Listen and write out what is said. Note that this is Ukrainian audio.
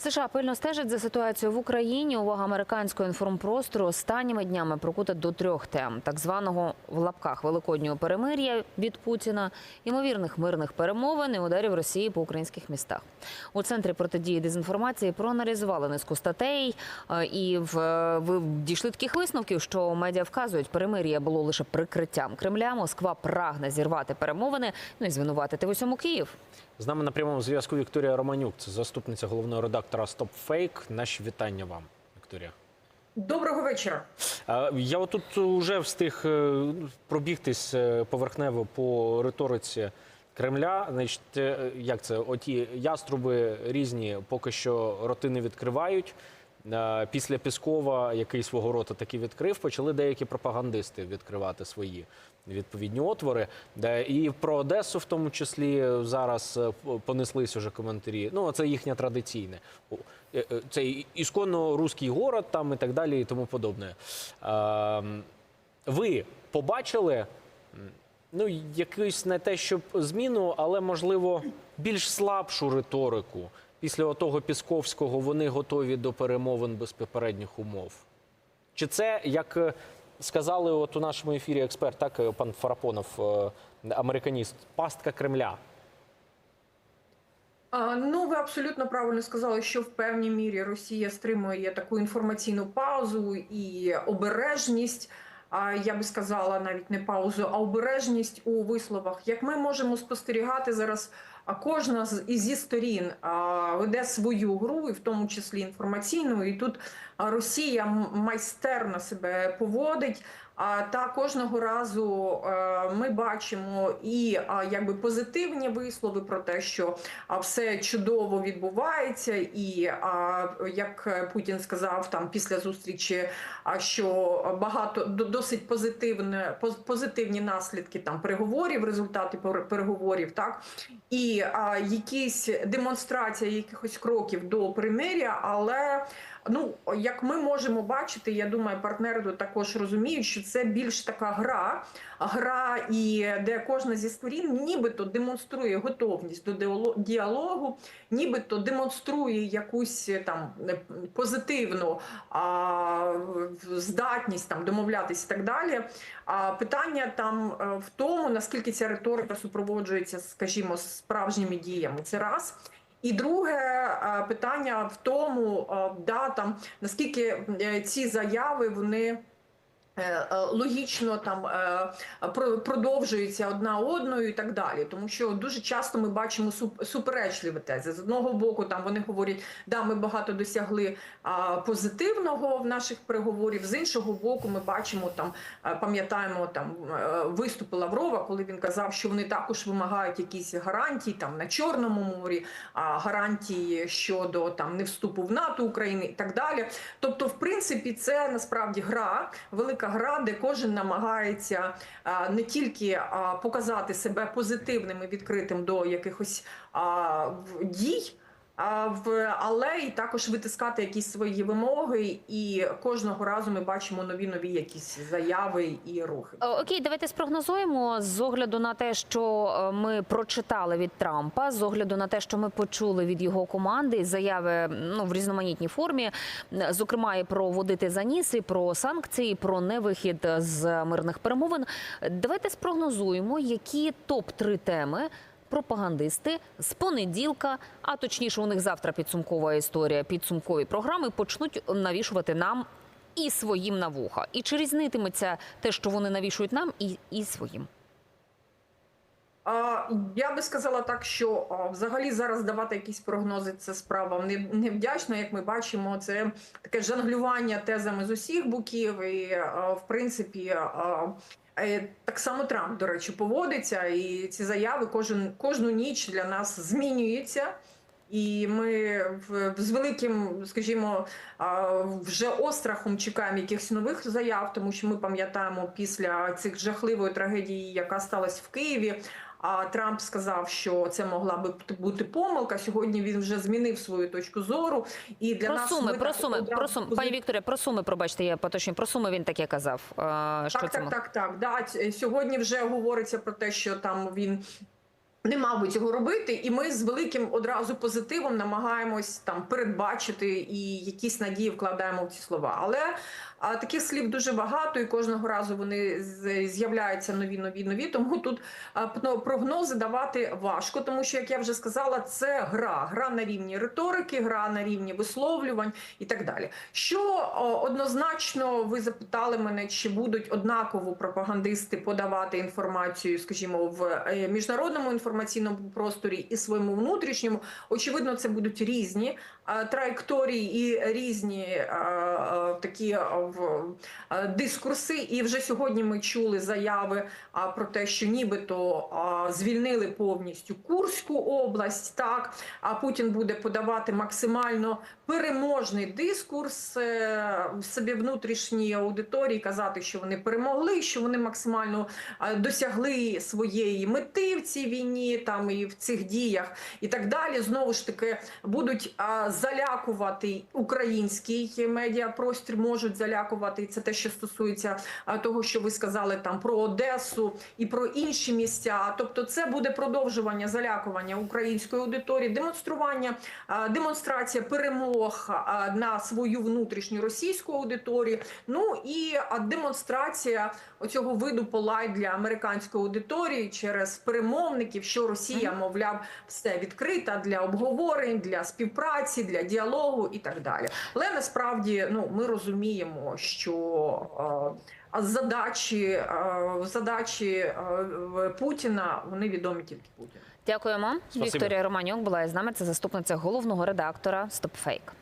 США пильно стежать за ситуацією в Україні. Увага американського інформпростору останніми днями прокута до трьох тем: так званого в лапках великоднього перемир'я від Путіна, ймовірних мирних перемовин і ударів Росії по українських містах. У центрі протидії дезінформації проаналізували низку статей е, і в ви дійшли таких висновків, що медіа вказують, перемир'я було лише прикриттям Кремля. Москва прагне зірвати перемовини, ну і звинуватити в усьому Київ. З нами на прямому зв'язку Вікторія Романюк, це заступниця головного редактора StopFake. Наші вітання вам, Вікторія. Доброго вечора. Я отут вже встиг е, пробігтись е, поверхнево по риториці Кремля. Значить, е, як це? Оті яструби різні поки що роти не відкривають. Е, Після Піскова, який свого роду таки відкрив, почали деякі пропагандисти відкривати свої відповідні отвори. І про Одесу, в тому числі, зараз е, понеслись уже коментарі. Ну, це їхнє традиційне. Е, е, Це ісконно руський город там і так далі, і тому подобне. Ем, Ви побачили ну, якусь не те, щоб зміну, але можливо більш слабшу риторику. Після того Пісковського вони готові до перемовин без попередніх умов. Чи це, як е, сказали от у нашому ефірі експерт, так е, пан Фарапонов, е, американіст, пастка Кремля? Ну, ви абсолютно правильно сказали, що в певній мірі Росія стримує таку інформаційну паузу і обережність. Я би сказала навіть не паузу, а обережність у висловах. Як ми можемо спостерігати зараз, кожна з зі сторін веде свою гру, і в тому числі інформаційну. І тут Росія майстерно себе поводить. Та кожного разу е, ми бачимо і якби позитивні вислови про те, що все чудово відбувається, і як Путін сказав там після зустрічі, що багато до- досить позитивне позитивні наслідки там переговорів, результати пер- переговорів, так і якісь демонстрація якихось кроків до примиря, але Ну, як ми можемо бачити, я думаю, партнери також розуміють, що це більш така гра, гра, і де кожна зі сторін нібито демонструє готовність до діалогу, нібито демонструє якусь там позитивну а, здатність там домовлятися і так далі. А питання там е, в тому, наскільки ця риторика супроводжується, скажімо, справжніми діями. Це раз. І друге е, питання в тому, е, да, там, наскільки е, ці заяви вони. Е, е, Логічно там е, про- продовжуються одна одною і так далі, тому що дуже часто ми бачимо суп- суперечливі тези. З одного боку, там вони говорять, да, ми багато досягли позитивного в наших переговорів. З іншого боку, ми бачимо там, пам'ятаємо там виступи Лаврова, коли він казав, що вони також вимагають якісь гарантії там на Чорному морі, гарантії щодо там не вступу в НАТО України і так далі. Тобто, в принципі, це насправді гра, велика гра, де кожен намагається не тільки показати себе позитивним і відкритим до якихось дій. В- Але і також витискати якісь свої вимоги, і кожного разу ми бачимо нові нові якісь заяви і рухи. Е, Окей, давайте спрогнозуємо з огляду на те, що е, ми прочитали від Трампа, з огляду на те, що ми почули від його команди, заяви ну в різноманітній формі, зокрема і про водити за про санкції, про невихід з мирних перемовин. Давайте спрогнозуємо, які топ 3 теми. Пропагандисти з понеділка, а точніше, у них завтра підсумкова історія, підсумкові програми почнуть навішувати нам і своїм на вуха. І чи різнитиметься те, що вони навішують нам, і, і своїм? Я би сказала так, що взагалі зараз давати якісь прогнози це справа не- невдячна. Як ми бачимо, це таке жонглювання тезами з усіх боків. І в принципі, так само Трамп, до речі, поводиться, і ці заяви кожен кожну ніч для нас змінюються. І ми з великим, скажімо, вже острахом чекаємо якихось нових заяв, тому що ми пам'ятаємо після цих жахливої трагедії, яка сталася в Києві. А Трамп сказав, що це могла би бути помилка. Сьогодні він вже змінив свою точку зору. І для Про нас суми, про суми, про суми. Пані Вікторія, про суми, пробачте, я поточню. Про суми він таке казав. Е, Що Так, так, так, так. Да, сьогодні вже говориться про те, що там він не мав би цього робити, і ми з великим одразу позитивом намагаємось там передбачити і якісь надії вкладаємо в ці слова. Але а, таких слів дуже багато, і кожного разу вони з'являються нові, нові, нові. Тому тут прогнози давати важко, тому що, як я вже сказала, це гра, гра на рівні риторики, гра на рівні висловлювань і так далі. Що однозначно ви запитали мене, чи будуть однаково пропагандисти подавати інформацію, скажімо, в е, міжнародному інформаційному просторі і своєму внутрішньому. Очевидно, це будуть різні траєкторії і різні такі дискурси. І вже сьогодні ми чули заяви про те, що нібито звільнили повністю Курську область. Так а Путін буде подавати максимально переможний дискурс е, в собі внутрішній аудиторії, казати, що вони перемогли, що вони максимально е, досягли своєї мети в цій війні, там і в цих діях, і так далі. Знову ж таки будуть залякувати український медіапростір, можуть залякувати. І це те, що стосується того, що ви сказали там про Одесу і про інші місця. Тобто, це буде продовжування залякування української аудиторії, демонстрування, демонстрація перемог на свою внутрішню російську аудиторію. Ну і демонстрація оцього виду полай для американської аудиторії через перемовників, що Росія, мовляв, все відкрита для обговорень, для співпраці, для діалогу і так далі. Але насправді ну ми розуміємо, що е, а задачі, е, задачі е, Путіна вони відомі тільки Путіну. Дякуємо. Спасибо. Вікторія Романюк була із нами. Це заступниця головного редактора StopFake.